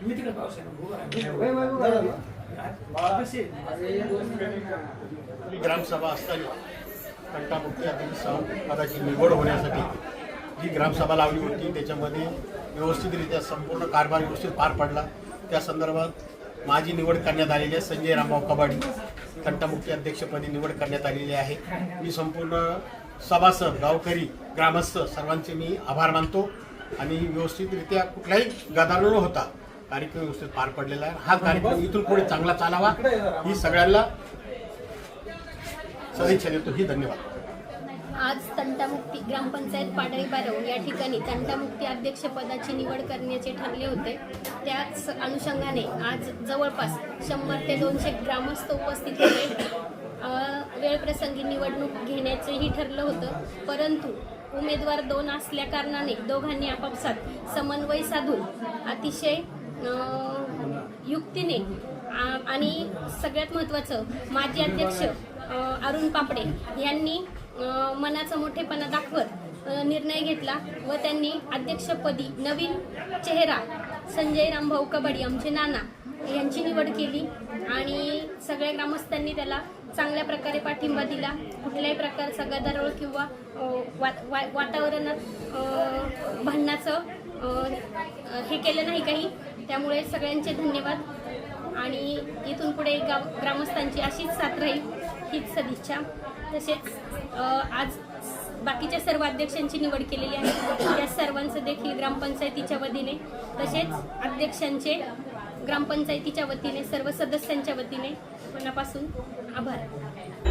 तिकडे ग्रामसभा असताना कंटामुक्ती अध्यक्ष पदाची निवड होण्यासाठी जी ग्रामसभा लावली होती त्याच्यामध्ये व्यवस्थितरित्या संपूर्ण कारभार व्यवस्थित पार पडला. त्या संदर्भात माझी निवड करण्यात आलेली आहे संजय रामभाऊ कबाडी कंटामुक्ती अध्यक्षपदी निवड करण्यात आलेली आहे. मी संपूर्ण सभासद गावकरी ग्रामस्थ सर्वांचे मी आभार मानतो आणि व्यवस्थितरित्या कुठलाही गदारोळ होता कार्यक्रम व्यवस्थित पार पडलेला आहे. हा कार्यक्रम इथून पुढे चांगला चालावा. ही सगळ्यांना सदिच्छा देतो. ही धन्यवाद. आज तंटामुक्ती ग्रामपंचायत पाडळी बारव या ठिकाणी तंटामुक्ती अध्यक्षपदाची निवड करण्याचे ठरले होते. त्याच अनुषंगाने आज जवळपास शंभर ते दोनशे ग्रामस्थ उपस्थित होते. वेळप्रसंगी निवडणूक घेण्याचेही ठरलं होतं. परंतु उमेदवार दोन असल्या कारणाने दोघांनी आपापसात समन्वय साधून अतिशय युक्तीने. आ- आणि सगळ्यात महत्त्वाचं माजी अध्यक्ष अरुण पापडे यांनी मनाचा मोठेपणा दाखवत निर्णय घेतला व त्यांनी अध्यक्षपदी नवीन चेहरा संजय रामभाऊ कबाडी आमचे नाना यांची निवड केली. आणि सगळ्या ग्रामस्थांनी त्याला चांगल्या प्रकारे पाठिंबा दिला. कुठल्याही प्रकारचा गदारोळ किंवा अ, वा- वा- वातावरणात भांडणाचं हे केलं नाही काही. त्यामुळे सगळ्यांचे धन्यवाद. आणि इथून पुढे गाव ग्रामस्थांची अशीच साथ राहील हीच सदिच्छा. तसेच आज बाकीच्या सर्व अध्यक्षांची निवड केलेली आहे. त्या सर्वांचं देखील ग्रामपंचायतीच्या वतीने. तसेच अध्यक्षांचे ग्रामपंचायतीच्या वतीने सर्व सदस्यांच्या वतीने मनापासून आभार.